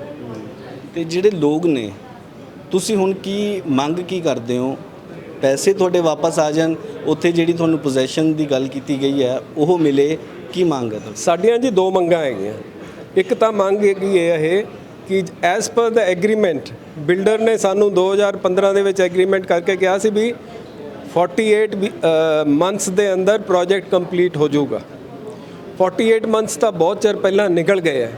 ਤੇ ਜਿਹੜੇ ਲੋਕ ਨੇ ਤੁਸੀਂ ਹੁਣ ਕੀ ਮੰਗ ਕੀ ਕਰਦੇ ਹੋ ਪੈਸੇ ਤੁਹਾਡੇ ਵਾਪਸ ਆ ਜਾਣ, ਉੱਥੇ ਜਿਹੜੀ ਤੁਹਾਨੂੰ ਪੋਜੀਸ਼ਨ ਦੀ ਗੱਲ ਕੀਤੀ ਗਈ ਹੈ, ਉਹ ਮਿਲੇ, ਕੀ ਮੰਗ ਹੈ ਤੁਹਾਡੀ? ਸਾਡੀਆਂ ਜੀ ਦੋ ਮੰਗਾਂ ਹੈਗੀਆਂ। ਇੱਕ ਤਾਂ ਮੰਗ ਹੈਗੀ ਇਹ ਹੈ ਕਿ ਐਸ ਪਰ ਦਾ ਐਗਰੀਮੈਂਟ ਬਿਲਡਰ ਨੇ ਸਾਨੂੰ 2015 ਦੇ ਵਿੱਚ ਐਗਰੀਮੈਂਟ ਕਰਕੇ ਕਿਹਾ ਸੀ ਵੀ 48 ਮੰਥਸ ਦੇ ਅੰਦਰ ਪ੍ਰੋਜੈਕਟ ਕੰਪਲੀਟ ਹੋ ਜਾਊਗਾ। 48 ਮੰਥਸ ਤਾਂ ਬਹੁਤ ਚਿਰ ਪਹਿਲਾਂ ਨਿਕਲ ਗਏ ਹੈ।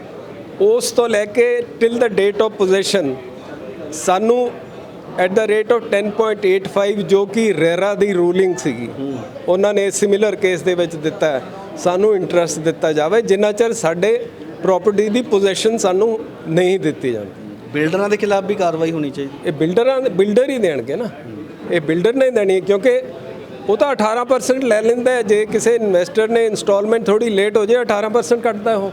ਉਸ ਤੋਂ ਲੈ ਕੇ till the date of position ਸਾਨੂੰ ਐਟ ਦਾ ਰੇਟ ਆਫ 10.85 ਜੋ ਕਿ ਰੇਰਾ ਦੀ ਰੂਲਿੰਗ ਸੀਗੀ ਉਹਨਾਂ ਨੇ ਸਿਮਿਲਰ ਕੇਸ ਦੇ ਵਿੱਚ ਦਿੱਤਾ। ਸਾਨੂੰ ਇੰਟਰਸਟ ਦਿੱਤਾ ਜਾਵੇ ਜਿੰਨਾ ਚਿਰ ਸਾਡੇ ਪ੍ਰਾਪਰਟੀ ਦੀ ਪੋਜੀਸ਼ਨ ਸਾਨੂੰ ਨਹੀਂ ਦਿੱਤੀ ਜਾਂਦੀ। ਬਿਲਡਰਾਂ ਦੇ ਖਿਲਾਫ ਵੀ ਕਾਰਵਾਈ ਹੋਣੀ ਚਾਹੀਦੀ। ਇਹ ਬਿਲਡਰਾਂ ਬਿਲਡਰ ਹੀ ਦੇਣਗੇ ਨਾ। ਇਹ ਬਿਲਡਰ ਨੇ ਦੇਣੀ ਕਿਉਂਕਿ ਉਹ ਤਾਂ 18% ਲੈ ਲੈਂਦਾ ਹੈ। ਜੇ ਕਿਸੇ ਇਨਵੈਸਟਰ ਨੇ ਇਨਸਟਾਲਮੈਂਟ ਥੋੜੀ ਲੇਟ ਹੋ ਜਾਏ 18% ਕੱਟਦਾ ਉਹ।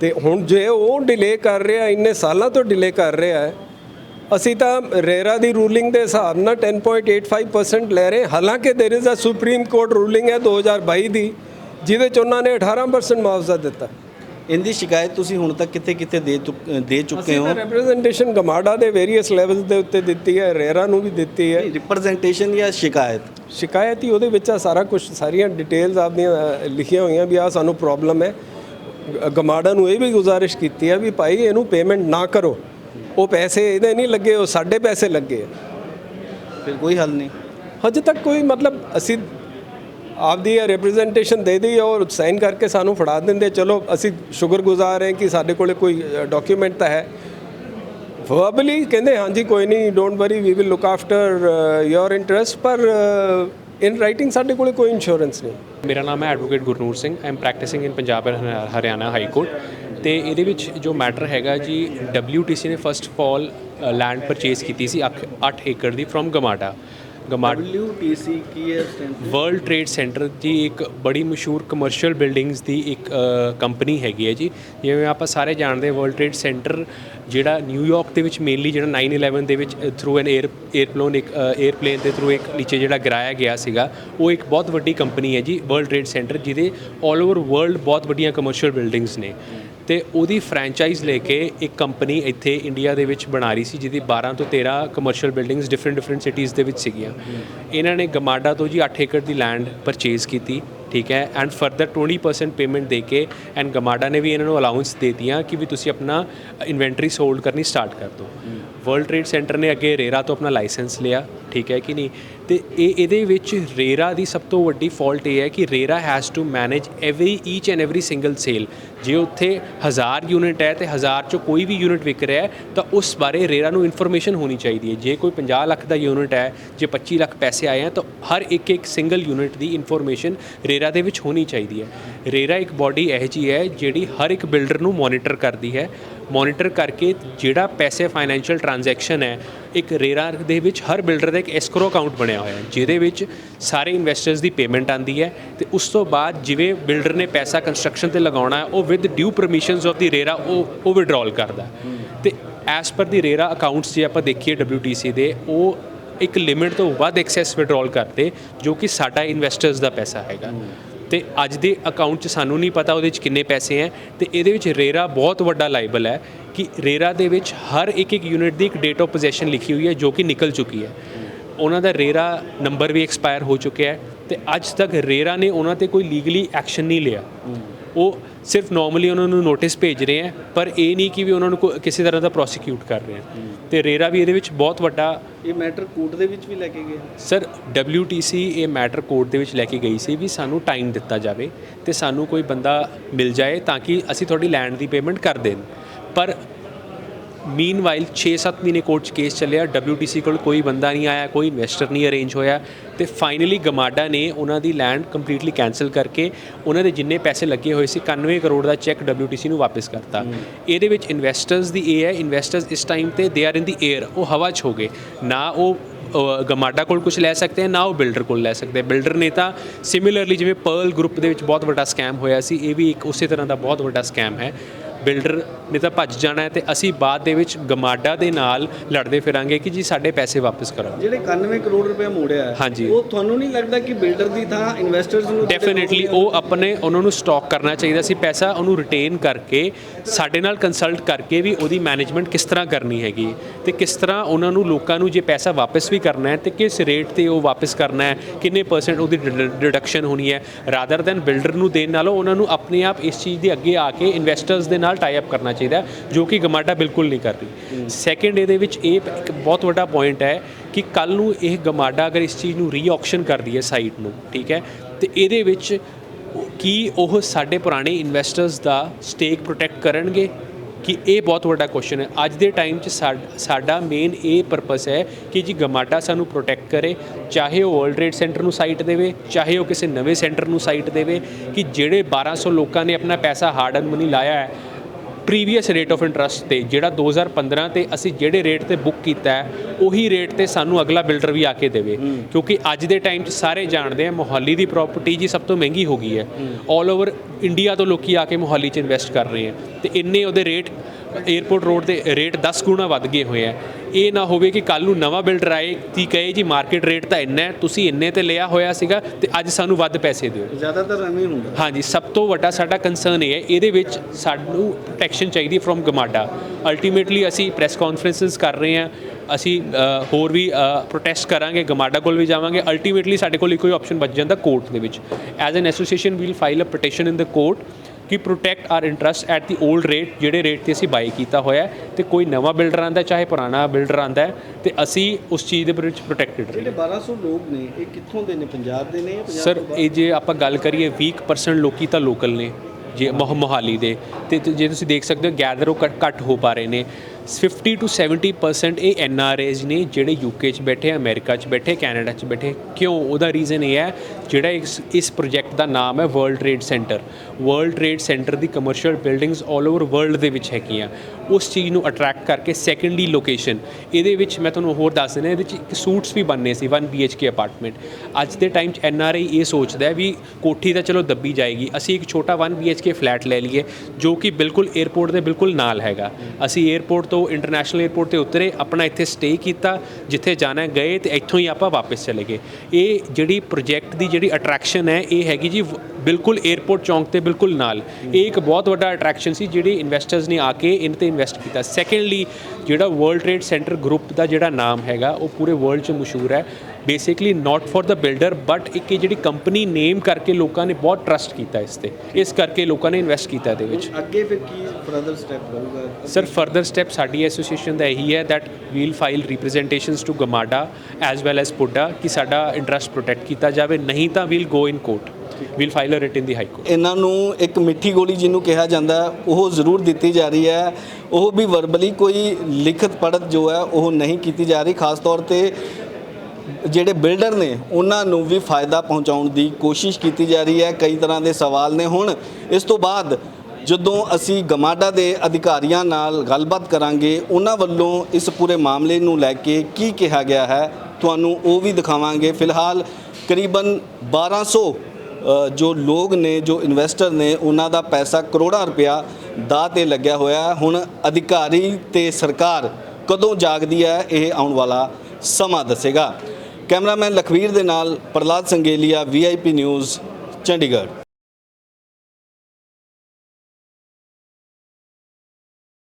ਤੇ ਹੁਣ ਜੇ ਉਹ ਡਿਲੇ ਕਰ ਰਿਹਾ ਇੰਨੇ ਸਾਲਾਂ ਤੋਂ ਡਿਲੇ ਕਰ ਰਿਹਾ ਹੈ ਅਸੀਂ ਤਾਂ ਰੇਰਾ ਦੀ ਰੂਲਿੰਗ ਦੇ ਹਿਸਾਬ ਨਾਲ 10.85% ਲੈ ਰਹੇ ਹਾਲਾਂਕਿ there is a Supreme Court ruling ਹੈ 2022 ਦੀ ਜਿਹਦੇ ਚ ਉਹਨਾਂ ਨੇ 18% ਮੁਆਵਜ਼ਾ ਦਿੱਤਾ ਇਹਦੀ ਸ਼ਿਕਾਇਤ ਤੁਸੀਂ ਹੁਣ ਤੱਕ ਕਿੱਥੇ ਕਿੱਥੇ ਦੇ ਚੁੱਕ- ਦੇ ਚੁੱਕੇ ਅਸੀਂ ਹੋ ਤਾਂ ਰਿਪਰੈਜ਼ੈਂਟੇਸ਼ਨ ਗਮਾਡਾ ਦੇ ਵੇਰੀਅਸ ਲੈਵਲਸ ਦੇ ਉੱਤੇ ਦਿੱਤੀ ਹੈ ਰੇਰਾ ਨੂੰ ਵੀ ਦਿੱਤੀ ਹੈ ਰਿਪਰੈਜ਼ੈਂਟੇਸ਼ਨ ਜਾਂ ਸ਼ਿਕਾਇਤ ਸ਼ਿਕਾਇਤ ਹੀ ਉਹਦੇ ਵਿੱਚ ਆ ਸਾਰਾ ਕੁਝ ਸਾਰੀਆਂ ਡਿਟੇਲਸ ਆਪਦੀਆਂ ਅ, ਲਿਖੀਆਂ ਹੋਈਆਂ ਵੀ ਆ ਸਾਨੂੰ ਪ੍ਰੋਬਲਮ ਹੈ ਗ- ਗਮਾਡਾ ਨੂੰ ਇਹ ਵੀ ਗੁਜ਼ਾਰਿਸ਼ ਕੀਤੀ ਹੈ ਵੀ ਭਾਈ ਇਹਨੂੰ ਪੇਮੈਂਟ ਨਾ ਕਰੋ ਉਹ ਪੈਸੇ ਇਹਦੇ ਨਹੀਂ ਲੱਗੇ ਉਹ ਸਾਡੇ ਪੈਸੇ ਲੱਗੇ। ਆ ਫਿਰ ਕੋਈ ਹੱਲ ਨਹੀਂ। ਹਜੇ ਤੱਕ ਕੋਈ ਮਤਲਬ ਅਸੀਂ ਆਪਦੀ ਰਿਪਰੈਜ਼ੈਂਟੇਸ਼ਨ ਦੇ ਦਈ ਔਰ ਸਾਈਨ ਕਰਕੇ ਸਾਨੂੰ ਫੜਾ ਦਿੰਦੇ ਚਲੋ ਅਸੀਂ ਸ਼ੁਕਰਗੁਜ਼ਾਰ ਹਾਂ ਕਿ ਸਾਡੇ ਕੋਲੇ ਕੋਈ ਡਾਕੂਮੈਂਟ ਤਾਂ ਹੈ। ਵਰਬਲੀ ਕਹਿੰਦੇ ਹਾਂਜੀ ਕੋਈ ਨਹੀਂ don't worry we will look after your interest ਪਰ ਇਨ ਰਾਈਟਿੰਗ ਸਾਡੇ ਕੋਲੇ ਕੋਈ ਇੰਸ਼ੋਰੈਂਸ ਨਹੀਂ। ਮੇਰਾ ਨਾਮ ਹੈ advocate Gurnoor Singh I am practising in Punjab and Haryana High Court. ਤੇ ਇਹਦੇ ਵਿੱਚ ਜੋ ਮੈਟਰ ਹੈਗਾ ਜੀ WTC ਨੇ first of all land purchase ਕੀਤੀ ਸੀ 8 ਏਕੜ ਦੀ ਫਰਮ ਗਮਾਟਾ ਗਮਾਟ WTC ਕੀ ਹੈ ਵਰਲਡ ਟ੍ਰੇਡ ਸੈਂਟਰ ਦੀ ਇੱਕ ਬੜੀ ਮਸ਼ਹੂਰ ਕਮਰਸ਼ੀਅਲ ਬਿਲਡਿੰਗਸ ਦੀ ਇੱਕ ਕੰਪਨੀ ਹੈਗੀ ਹੈ ਜੀ। ਜਿਵੇਂ ਆਪਾਂ ਸਾਰੇ ਜਾਣਦੇ ਵਰਲਡ ਟ੍ਰੇਡ ਸੈਂਟਰ ਜਿਹੜਾ ਨਿਊਯਾਰਕ ਦੇ ਵਿੱਚ ਮੇਨਲੀ ਜਿਹੜਾ 911 ਦੇ ਵਿੱਚ ਥਰੂ ਐਨ 에ਅਰ 에ਅਰਪਲੇਨ ਇੱਕ 에ਅਰਪਲੇਨ ਦੇ ਥਰੂ ਇੱਕ ਨੀਚੇ ਜਿਹੜਾ ਗਰਾਇਆ ਗਿਆ ਸੀਗਾ ਉਹ ਇੱਕ ਬਹੁਤ ਵੱਡੀ ਕੰਪਨੀ ਹੈ ਜੀ ਵਰਲਡ ਟ੍ਰੇਡ ਸੈਂਟਰ ਜਿਹਦੇ 올 ਓਵਰ ਵਰਲਡ ਬਹੁਤ ਵੱਡੀਆਂ ਕਮਰਸ਼ੀਅਲ ਬਿਲਡਿੰਗਸ ਨੇ। ਤੇ ਉਹਦੀ ਫਰੈਂਚਾਈਜ਼ ਲੈ ਕੇ ਇੱਕ ਕੰਪਨੀ ਇੱਥੇ ਇੰਡੀਆ ਦੇ ਵਿੱਚ ਬਣਾ ਰਹੀ ਸੀ ਜਿਹਦੀ 12 ਤੋਂ 13 commercial buildings different different cities ਦੇ ਵਿੱਚ ਸੀਗੀਆਂ। ਇਹਨਾਂ ਨੇ ਗਮਾਡਾ ਤੋਂ ਜੀ 8 ਏਕੜ ਦੀ ਲੈਂਡ ਪਰਚੇਜ਼ ਕੀਤੀ ਠੀਕ ਹੈ? ਐਂਡ ਫਰਦਰ 20% ਪੇਮੈਂਟ ਦੇ ਕੇ ਐਂਡ ਗਮਾਡਾ ਨੇ ਵੀ ਇਹਨਾਂ ਨੂੰ ਅਲਾਉਂਸ ਦੇ ਦਿੱਤੀਆਂ ਕਿ ਵੀ ਤੁਸੀਂ ਆਪਣਾ ਇਨਵੈਂਟਰੀ ਸੋਲਡ ਕਰਨੀ ਸਟਾਰਟ ਕਰ ਦਿਓ। ਵਰਲਡ ਟ੍ਰੇਡ ਸੈਂਟਰ ਨੇ ਅੱਗੇ ਰੇਰਾ ਤੋਂ ਆਪਣਾ ਲਾਇਸੈਂਸ ਲਿਆ। ਠੀਕ ਹੈ ਕਿ ਨਹੀਂ? ਤੇ ਇਹ ਇਹਦੇ ਵਿੱਚ ਰੇਰਾ ਦੀ ਸਭ ਤੋਂ ਵੱਡੀ ਫਾਲਟ ਇਹ ਹੈ ਕਿ RERA has to manage every each and every single sale ਜੇ ਉੱਥੇ 1000 ਯੂਨਿਟ ਹੈ ਤੇ 1000 ਚੋਂ ਕੋਈ ਵੀ ਯੂਨਿਟ ਵਿਕ ਰਿਹਾ ਹੈ, ਤਾਂ ਉਸ ਬਾਰੇ ਰੇਰਾ ਨੂੰ ਇਨਫੋਰਮੇਸ਼ਨ ਹੋਣੀ ਚਾਹੀਦੀ ਹੈ। ਜੇ ਕੋਈ 50 ਲੱਖ ਦਾ ਯੂਨਿਟ ਹੈ, ਜੇ 25 ਲੱਖ ਪੈਸੇ ਆਏ ਹੈ ਤਾਂ ਹਰ ਇੱਕ ਇੱਕ ਸਿੰਗਲ ਯੂਨਿਟ ਦੀ ਇਨਫੋਰਮੇਸ਼ਨ ਰੇਰਾ ਦੇ ਵਿੱਚ ਹੋਣੀ ਚਾਹੀਦੀ ਹੈ। ਰੇਰਾ ਇੱਕ ਬਾਡੀ ਇਹੋ ਜਿਹੀ ਹੈ ਜਿਹੜੀ ਹਰ ਇੱਕ ਬਿਲਡਰ ਨੂੰ ਮੋਨੀਟਰ ਕਰਦੀ ਹੈ। ਮੋਨੀਟਰ ਕਰਕੇ ਜਿਹੜਾ ਪੈਸੇ ਫਾਈਨੈਂਸ਼ੀਅਲ ਟ੍ਰਾਂਜੈਕਸ਼ਨ ਹੈ ਇੱਕ ਰੇਰਾ ਦੇ ਵਿੱਚ ਹਰ ਬਿਲਡਰ ਦਾ ਇੱਕ ਐਸਕਰੋ ਅਕਾਊਂਟ ਬਣਿਆ ਹੋਇਆ ਹੈ, ਜਿਹਦੇ ਵਿੱਚ ਸਾਰੇ ਇਨਵੈਸਟਰਸ ਦੀ ਪੇਮੈਂਟ ਆਂਦੀ ਹੈ ਤੇ ਉਸ ਤੋਂ ਬਾਅਦ ਜਿਵੇਂ ਬਿਲਡਰ ਨੇ ਪੈਸਾ ਕੰਸਟਰਕਸ਼ਨ ਤੇ ਲਗਾਉਣਾ ਹੈ, ਉਹ with due permissions of the RERA ਉਹ ਉਹ ਵਿਡਰਾਲ ਕਰਦਾ ਹੈ। ਤੇ ਐਸ ਪਰ ਦੀ ਰੇਰਾ ਅਕਾਊਂਟਸ ਜੇ ਆਪਾਂ ਦੇਖੀਏ WTC ਦੇ, ਉਹ ਇੱਕ ਲਿਮਿਟ ਤੋਂ ਵੱਧ ਐਕਸੈਸ ਵਿਡਰਾਲ ਕਰਦੇ, ਜੋ ਕਿ ਸਾਡਾ ਇਨਵੈਸਟਰਸ ਦਾ ਪੈਸਾ ਹੈਗਾ ਤੇ ਅੱਜ ਦੇ ਅਕਾਊਂਟ 'ਚ ਸਾਨੂੰ ਨਹੀਂ ਪਤਾ ਉਹਦੇ 'ਚ ਕਿੰਨੇ ਪੈਸੇ ਹੈ, ਤੇ ਇਹਦੇ ਵਿੱਚ ਰੇਰਾ ਬਹੁਤ ਵੱਡਾ ਲਾਇਬਲ ਹੈ ਕਿ ਰੇਰਾ ਦੇ ਵਿੱਚ ਹਰ ਇੱਕ ਇੱਕ ਯੂਨਿਟ ਦੀ ਇੱਕ ਡੇਟ ਆਫ ਪੋਜੀਸ਼ਨ ਲਿਖੀ ਹੋਈ ਹੈ ਜੋ ਕਿ ਨਿਕਲ ਚੁੱਕੀ ਹੈ। ਉਹਨਾਂ ਦਾ ਰੇਰਾ ਨੰਬਰ ਵੀ ਐਕਸਪਾਇਰ ਹੋ ਚੁੱਕਿਆ ਹੈ ਤੇ ਅੱਜ ਤੱਕ ਰੇਰਾ ਨੇ ਉਹਨਾਂ ਤੇ ਕੋਈ ਲੀਗਲੀ ਐਕਸ਼ਨ ਨਹੀਂ ਲਿਆ। ਉਹ ਸਿਰਫ ਨਾਰਮਲੀ ਉਹਨਾਂ ਨੂੰ ਨੋਟਿਸ ਭੇਜ ਰਹੇ ਹੈ ਪਰ ਇਹ ਨਹੀਂ ਕਿ ਵੀ ਉਹਨਾਂ ਨੂੰ ਕਿਸੇ ਤਰ੍ਹਾਂ ਦਾ ਪ੍ਰੋਸੀਕਿਊਟ ਕਰ ਰਹੇ ਹੈ। ਤੇ ਰੇਰਾ ਵੀ ਇਹਦੇ ਵਿੱਚ ਬਹੁਤ ਵੱਡਾ ਇਹ ਮੈਟਰ ਕੋਰਟ ਦੇ ਵਿੱਚ ਵੀ ਲੈ ਕੇ ਗਏ? ਸਰ WTC ਇਹ ਮੈਟਰ ਕੋਰਟ ਦੇ ਵਿੱਚ ਲੈ ਕੇ ਗਈ ਸੀ ਵੀ ਸਾਨੂੰ ਟਾਈਮ ਦਿੱਤਾ ਜਾਵੇ ਤੇ ਸਾਨੂੰ ਕੋਈ ਬੰਦਾ ਮਿਲ ਜਾਏ ਤਾਂ ਕਿ ਅਸੀਂ ਤੁਹਾਡੀ ਲੈਂਡ ਦੀ ਪੇਮੈਂਟ ਕਰ ਦੇਣ। ਪਰ ਮੀਨਵਾਈਲ 6-7 ਮਹੀਨੇ ਕੋਰਟ 'ਚ ਕੇਸ ਚੱਲਿਆ WTC ਕੋਲ ਕੋਈ ਬੰਦਾ ਨਹੀਂ ਆਇਆ, ਕੋਈ ਇਨਵੈਸਟਰ ਨਹੀਂ ਅਰੇਂਜ ਹੋਇਆ ਤੇ ਫਾਈਨਲੀ ਗਮਾਡਾ ਨੇ ਉਹਨਾਂ ਦੀ ਲੈਂਡ ਕੰਪਲੀਟਲੀ ਕੈਨਸਲ ਕਰਕੇ ਉਹਨਾਂ ਦੇ ਜਿੰਨੇ ਪੈਸੇ ਲੱਗੇ ਹੋਏ ਸੀ 91 ਕਰੋੜ ਦਾ ਚੈੱਕ WTC ਨੂੰ ਵਾਪਸ ਕਰਤਾ। ਇਹਦੇ ਵਿੱਚ ਇਨਵੈਸਟਰਸ ਦੀ ਇਹ ਹੈ ਇਨਵੈਸਟਰਸ ਇਸ ਟਾਈਮ ਤੇ they are in the air ਉਹ ਹਵਾ 'ਚ ਹੋ ਗਏ। ਨਾ ਉਹ ਗਮਾਡਾ ਕੋਲ ਕੁਝ ਲੈ ਸਕਦੇ ਆ, ਨਾ ਉਹ ਬਿਲਡਰ ਕੋਲ ਲੈ ਸਕਦੇ। ਬਿਲਡਰ ਨੇ ਤਾਂ ਸਿਮਿਲਰਲੀ ਜਿਵੇਂ ਪਰਲ ਗਰੁੱਪ ਦੇ ਵਿੱਚ ਬਹੁਤ ਵੱਡਾ ਸਕੈਮ ਹੋਇਆ ਸੀ, ਇਹ ਵੀ ਇੱਕ ਉਸੇ ਤਰ੍ਹਾਂ ਦਾ ਬਹੁਤ ਵੱਡਾ ਸਕੈਮ ਹੈ। ਬਿਲਡਰ ਨੇ ਤਾਂ ਭੱਜ ਜਾਣਾ ਹੈ ਤੇ ਅਸੀਂ ਬਾਅਦ ਦੇ ਵਿੱਚ ਗਮਾਡਾ ਦੇ ਨਾਲ ਲੜਦੇ ਫਿਰਾਂਗੇ ਕਿ ਜੀ ਸਾਡੇ ਪੈਸੇ ਵਾਪਸ ਕਰੋ ਜਿਹੜੇ 91 ਕਰੋੜ ਰੁਪਏ ਮੋੜਿਆ ਹੈ, ਹਾਂਜੀ। ਉਹ ਤੁਹਾਨੂੰ ਨਹੀਂ ਲੱਗਦਾ ਕਿ ਬਿਲਡਰ ਦੀ ਥਾਂ ਇਨਵੈਸਟਰਸ ਨੂੰ ਡੈਫੀਨਿਟਲੀ ਉਹ ਆਪਣੇ ਉਹਨਾਂ ਨੂੰ ਸਟਾਕ ਕਰਨਾ ਚਾਹੀਦਾ ਸੀ ਪੈਸਾ ਉਹਨੂੰ ਰਿਟੇਨ ਕਰਕੇ ਸਾਡੇ ਨਾਲ ਕੰਸਲਟ ਕਰਕੇ ਵੀ ਉਹਦੀ ਮੈਨੇਜਮੈਂਟ ਕਿਸ ਤਰ੍ਹਾਂ ਕਰਨੀ ਹੈਗੀ ਤੇ ਕਿਸ ਤਰ੍ਹਾਂ ਉਹਨਾਂ ਨੂੰ ਲੋਕਾਂ ਨੂੰ ਜੇ ਪੈਸਾ ਵਾਪਸ ਵੀ ਕਰਨਾ ਹੈ ਤੇ ਕਿਸ ਰੇਟ ਤੇ ਉਹ ਵਾਪਸ ਕਰਨਾ ਹੈ ਕਿੰਨੇ ਪਰਸੈਂਟ ਉਹਦੀ ਡਿਡਕਸ਼ਨ ਹੋਣੀ ਹੈ ਰਾਦਰ ਦੈਨ ਬਿਲਡਰ ਨੂੰ ਦੇਣ ਨਾਲੋਂ ਉਹਨਾਂ ਨੂੰ ਆਪਣੇ ਆਪ ਇਸ ਚੀਜ਼ ਦੇ ਅੱਗੇ ਆ ਕੇ ਇਨਵੈਸਟਰਸ ਦੇ ਨਾਲ ਟਾਈ ਅਪ ਕਰਨਾ ਚਾਹੀਦਾ ਜੋ ਕਿ ਗਮਾਡਾ ਬਿਲਕੁਲ ਨਹੀਂ ਕਰ ਰਹੀ ਸੈਕੰਡ ਇਹਦੇ ਵਿੱਚ ਇਹ ਇੱਕ ਬਹੁਤ ਵੱਡਾ ਪੁਆਇੰਟ ਹੈ ਕਿ ਕੱਲ ਨੂੰ ਇਹ ਗਮਾਡਾ ਅਗਰ ਇਸ ਚੀਜ਼ ਨੂੰ ਰੀ-ਆਕਸ਼ਨ ਕਰਦੀ ਹੈ ਸਾਈਟ ਨੂੰ, ਠੀਕ ਹੈ? ਤੇ ਇਹਦੇ ਵਿੱਚ ਕੀ ਉਹ ਸਾਡੇ ਪੁਰਾਣੇ ਇਨਵੈਸਟਰਸ ਦਾ ਸਟੇਕ ਪ੍ਰੋਟੈਕਟ ਕਰਨਗੇ? ਕਿ ਇਹ ਬਹੁਤ ਵੱਡਾ ਕੁਐਸਚਨ ਹੈ। ਅੱਜ ਦੇ ਟਾਈਮ 'ਚ ਸਾਡਾ ਮੇਨ ਇਹ ਪਰਪਸ ਹੈ ਕਿ ਜੀ ਗਮਾਡਾ ਸਾਨੂੰ ਪ੍ਰੋਟੈਕਟ ਕਰੇ, ਚਾਹੇ ਉਹ ਵਰਲਡ ਟ੍ਰੇਡ ਸੈਂਟਰ ਨੂੰ ਸਾਈਟ ਦੇਵੇ, ਚਾਹੇ ਉਹ ਕਿਸੇ ਨਵੇਂ ਸੈਂਟਰ ਨੂੰ ਸਾਈਟ ਦੇਵੇ, ਕਿ ਜਿਹੜੇ 1200 ਲੋਕਾਂ ਨੇ ਆਪਣਾ ਪੈਸਾ ਹਾਰਡ ਅਰਨ ਮਨੀ ਲਾਇਆ ਹੈ ਪ੍ਰੀਵੀਅਸ ਰੇਟ ਆਫ ਇੰਟਰਸਟ ਤੇ ਜਿਹੜਾ 2015 ਤੇ ਅਸੀਂ ਜਿਹੜੇ ਰੇਟ ਤੇ ਬੁੱਕ ਕੀਤਾ ਹੈ ਉਹੀ ਰੇਟ ਤੇ ਸਾਨੂੰ ਅਗਲਾ ਬਿਲਡਰ ਵੀ ਆ ਕੇ ਦੇਵੇ। ਕਿਉਂਕਿ ਅੱਜ ਦੇ ਟਾਈਮ 'ਚ ਸਾਰੇ ਜਾਣਦੇ ਆ ਮੋਹਾਲੀ ਦੀ ਪ੍ਰਾਪਰਟੀ ਜੀ ਸਭ ਤੋਂ ਮਹਿੰਗੀ ਹੋ ਗਈ ਹੈ। 올 ਓਵਰ ਇੰਡੀਆ ਤੋਂ ਲੋਕੀ ਆ ਕੇ ਮੋਹਾਲੀ 'ਚ ਇਨਵੈਸਟ ਕਰ ਰਹੇ ਆ। ਤੇ ਇੰਨੇ ਉਹਦੇ ਰੇਟ 에어ਪੋਰਟ ਰੋਡ ਦੇ ਰੇਟ 10 ਗੁਣਾ ਵੱਧ ਗਏ ਹੋਏ ਆ। ਇਹ ਨਾ ਹੋਵੇ ਕਿ ਕੱਲ ਨੂੰ ਨਵਾਂ ਬਿਲਡਰ ਆਏ ਤੀ ਕਹੇ ਜੀ ਮਾਰਕੀਟ ਰੇਟ ਤਾਂ ਇੰਨਾ ਹੈ ਤੁਸੀਂ ਇੰਨੇ ਤੇ ਲਿਆ ਹੋਇਆ ਸੀਗਾ ਤੇ ਅੱਜ ਸਾਨੂੰ ਵੱਧ ਪੈਸੇ ਦਿਓ। ਜ਼ਿਆਦਾਤਰ ਐਵੇਂ ਹੁੰਦਾ। ਹਾਂਜੀ ਸਭ ਤੋਂ ਵੱਡਾ ਸਾਡਾ ਕੰਸਰਨ ਇਹ ਹੈ ਇਹਦੇ ਵਿੱਚ ਸਾਨੂੰ ਪ੍ਰੋਟੈਕਸ਼ਨ ਚਾਹੀਦੀ ਫਰੋਮ ਗਮਾਡਾ ਅਲਟੀਮੇਟਲੀ ਅਸੀਂ ਪ੍ਰੈਸ ਕਾਨਫਰੰਸਸ ਕਰ ਰਹੇ ਹਾਂ ਅਸੀਂ ਹੋਰ ਵੀ ਪ੍ਰੋਟੈਸਟ ਕਰਾਂਗੇ ਗਮਾਡਾ ਕੋਲ ਵੀ ਜਾਵਾਂਗੇ। ਅਲਟੀਮੇਟਲੀ ਸਾਡੇ ਕੋਲ ਇੱਕੋ ਹੀ ਆਪਸ਼ਨ ਬਚ ਜਾਂਦਾ ਕੋਰਟ ਦੇ ਵਿੱਚ। As an association will file a petition in the court ਕਿ protect our interest at the old rate ਜਿਹੜੇ ਰੇਟ ਤੇ ਅਸੀਂ ਬਾਈ ਕੀਤਾ ਹੋਇਆ ਤੇ ਕੋਈ ਨਵਾਂ ਬਿਲਡਰ ਆਂਦਾ ਚਾਹੇ ਪੁਰਾਣਾ ਬਿਲਡਰ ਆਂਦਾ ਤੇ ਅਸੀਂ ਉਸ ਚੀਜ਼ ਦੇ ਵਿੱਚ ਪ੍ਰੋਟੈਕਟਡ ਰਹੀਏ। ਜਿਹੜੇ 1200 ਲੋਕ ਨੇ ਇਹ ਕਿੱਥੋਂ ਦੇ ਨੇ? ਪੰਜਾਬ ਦੇ ਨੇ ਜਾਂ ਪੰਜਾਬ ਸਰ? ਇਹ ਜੇ ਆਪਾਂ ਗੱਲ ਕਰੀਏ 20% ਲੋਕੀ ਤਾਂ ਲੋਕਲ ਨੇ ਜੇ ਮੋਹ ਮੋਹਾਲੀ ਦੇ। ਤੇ ਜੇ ਤੁਸੀਂ ਦੇਖ ਸਕਦੇ ਹੋ ਗੈਦਰ ਉਹ ਘੱਟ- ਹੋ ਪਾ ਰਹੇ ਨੇ। 50 ਟੂ 70% ਇਹ ਐਨ ਆਰ ਆਈਜ਼ ਨੇ ਜਿਹੜੇ ਯੂਕੇ 'ਚ ਬੈਠੇ ਅਮਰੀਕਾ 'ਚ ਬੈਠੇ ਕੈਨੇਡਾ 'ਚ ਬੈਠੇ। ਕਿਉਂ? ਉਹਦਾ ਰੀਜ਼ਨ ਇਹ ਹੈ ਜਿਹੜਾ ਇਸ ਇਸ ਪ੍ਰੋਜੈਕਟ ਦਾ ਨਾਮ ਹੈ World Trade Center World Trade Center ਦੀ ਕਮਰਸ਼ੀਅਲ ਬਿਲਡਿੰਗਸ 올 ਓਵਰ ਵਰਲਡ ਦੇ ਵਿੱਚ ਹੈਗੀਆਂ। ਉਸ ਚੀਜ਼ ਨੂੰ ਅਟਰੈਕਟ ਕਰਕੇ ਸੈਕੰਡਰੀ ਲੋਕੇਸ਼ਨ ਇਹਦੇ ਵਿੱਚ ਮੈਂ ਤੁਹਾਨੂੰ ਹੋਰ ਦੱਸ ਦਿੰਦਾ, ਇਹਦੇ ਵਿੱਚ ਇੱਕ ਸੂਟਸ ਵੀ ਬਣਨੇ ਸੀ 1 BHK ਅਪਾਰਟਮੈਂਟ ਅੱਜ ਦੇ ਟਾਈਮ 'ਚ ਐਨਆਰਆਈ ਇਹ ਸੋਚਦਾ ਹੈ ਵੀ ਕੋਠੀ ਤਾਂ ਚਲੋ ਦੱਬੀ ਜਾਏਗੀ। ਅਸੀਂ ਇੱਕ ਛੋਟਾ 1 BHK ਫਲੈਟ ਲੈ ਲਈਏ, ਜੋ ਕਿ ਬਿਲਕੁਲ 에어ਪੋਰਟ ਦੇ ਬਿਲਕੁਲ ਨਾਲ ਹੈਗਾ। ਅਸੀਂ 에어ਪੋਰਟ ਤੋਂ ਇੰਟਰਨੈਸ਼ਨਲ 에어ਪੋਰਟ ਤੇ ਉਤਰੇ, ਆਪਣਾ ਇੱਥੇ ਸਟੇ ਕੀਤਾ, ਜਿੱਥੇ ਜਾਣਾ ਗਏ ਤੇ ਇੱਥੋਂ ਹੀ ਆਪਾਂ ਵਾਪਸ ਚਲੇ ਗਏ। ਇਹ ਜਿਹੜੀ ਪ੍ਰੋਜੈਕਟ ਦੀ ਜਿਹੜੀ ਅਟਰੈਕਸ਼ਨ ਹੈ ਇਹ ਹੈਗੀ ਜੀ ਬਿਲਕੁਲ 에ਅਰਪੋਰਟ ਚੌਂਕ ਤੇ ਬਿਲਕੁਲ ਨਾਲ। ਇਹ ਇੱਕ ਬਹੁਤ ਵੱਡਾ ਅਟਰੈਕਸ਼ਨ ਸੀ ਜਿਹੜੀ ਇਨਵੈਸਟਰਸ ਨੇ ਆ ਕੇ ਇਹਨਾਂ ਤੇ ਇਨਵੈਸਟ ਕੀਤਾ। ਸੈਕੰਡਲੀ ਜਿਹੜਾ ਵਰਲਡ ਟ੍ਰੇਡ ਸੈਂਟਰ ਗਰੁੱਪ ਦਾ ਜਿਹੜਾ ਨਾਮ ਹੈਗਾ ਉਹ ਪੂਰੇ ਵਰਲਡ 'ਚ ਮਸ਼ਹੂਰ ਹੈ। Basically not for the builder but ਇੱਕ ਇਹ ਜਿਹੜੀ ਕੰਪਨੀ ਨੇਮ ਕਰਕੇ ਲੋਕਾਂ ਨੇ ਬਹੁਤ ਟਰਸਟ ਕੀਤਾ ਇਸ ਤੇ। ਇਸ ਕਰਕੇ ਲੋਕਾਂ ਨੇ ਇਨਵੈਸਟ ਕੀਤਾ ਇਹਦੇ ਵਿੱਚ। ਅੱਗੇ ਫਿਰ ਕੀ ਫਰਦਰ ਸਟੈਪ ਰਹੂਗਾ ਸਰ ਫਰਦਰ ਸਟੈਪ ਸਾਡੀ ਐਸੋਸੀਏਸ਼ਨ ਦਾ ਇਹੀ ਹੈ that we'll file representations to GMADA as well as PUDA ਕਿ ਸਾਡਾ ਇੰਟਰਸਟ ਪ੍ਰੋਟੈਕਟ ਕੀਤਾ ਜਾਵੇ। ਨਹੀਂ ਤਾਂ we'll go in court we'll file writ in the High Court ਇਹਨਾਂ ਨੂੰ ਇੱਕ ਮਿੱਠੀ ਗੋਲੀ ਜਿਹਨੂੰ ਕਿਹਾ ਜਾਂਦਾ, ਉਹ ਜ਼ਰੂਰ ਦਿੱਤੀ ਜਾ ਰਹੀ ਹੈ। ਉਹ ਵੀ ਵਰਬਲੀ ਕੋਈ ਲਿਖਤ ਪੜਤ ਜੋ ਹੈ, ਉਹ ਨਹੀਂ ਕੀਤੀ ਜਾ ਰਹੀ। ਖਾਸ ਤੌਰ ਤੇ ਜਿਹੜੇ ਬਿਲਡਰ ਨੇ, ਉਹਨਾਂ ਨੂੰ ਵੀ ਫਾਇਦਾ ਪਹੁੰਚਾਉਣ ਦੀ ਕੋਸ਼ਿਸ਼ ਕੀਤੀ ਜਾ ਰਹੀ ਹੈ। ਕਈ ਤਰ੍ਹਾਂ ਦੇ ਸਵਾਲ ਨੇ ਹੁਣ। ਇਸ ਤੋਂ ਬਾਅਦ ਜਦੋਂ ਅਸੀਂ ਗਮਾਡਾ ਦੇ ਅਧਿਕਾਰੀਆਂ ਨਾਲ ਗੱਲਬਾਤ ਕਰਾਂਗੇ, ਉਹਨਾਂ ਵੱਲੋਂ ਇਸ ਪੂਰੇ ਮਾਮਲੇ ਨੂੰ ਲੈ ਕੇ ਕੀ ਕਿਹਾ ਗਿਆ ਹੈ, ਤੁਹਾਨੂੰ ਉਹ ਵੀ ਦਿਖਾਵਾਂਗੇ। ਫਿਲਹਾਲ ਕਰੀਬਨ 1200 ਅ, ਜੋ ਲੋਕ ਨੇ ਜੋ ਇਨਵੈਸਟਰ ਨੇ ਉਹਨਾਂ ਦਾ ਪੈਸਾ ਕਰੋੜਾਂ ਰੁਪਇਆ ਦਾਅ ਤੇ ਲੱਗਿਆ ਹੋਇਆ ਹੁਣ ਅਧਿਕਾਰੀ ਤੇ ਸਰਕਾਰ ਕਦੋਂ ਜਾਗਦੀ ਹੈ ਇਹ ਆਉਣ ਵਾਲਾ ਸਮਾਂ ਦੱਸੇਗਾ। ਕੈਮਰਾਮੈਨ ਲਖਵੀਰ ਦੇ ਨਾਲ ਪ੍ਰਲਾਦ ਸੰਗੇਲੀਆ ਵੀਆਈਪੀ ਨਿਊਜ਼ ਚੰਡੀਗੜ੍ਹ।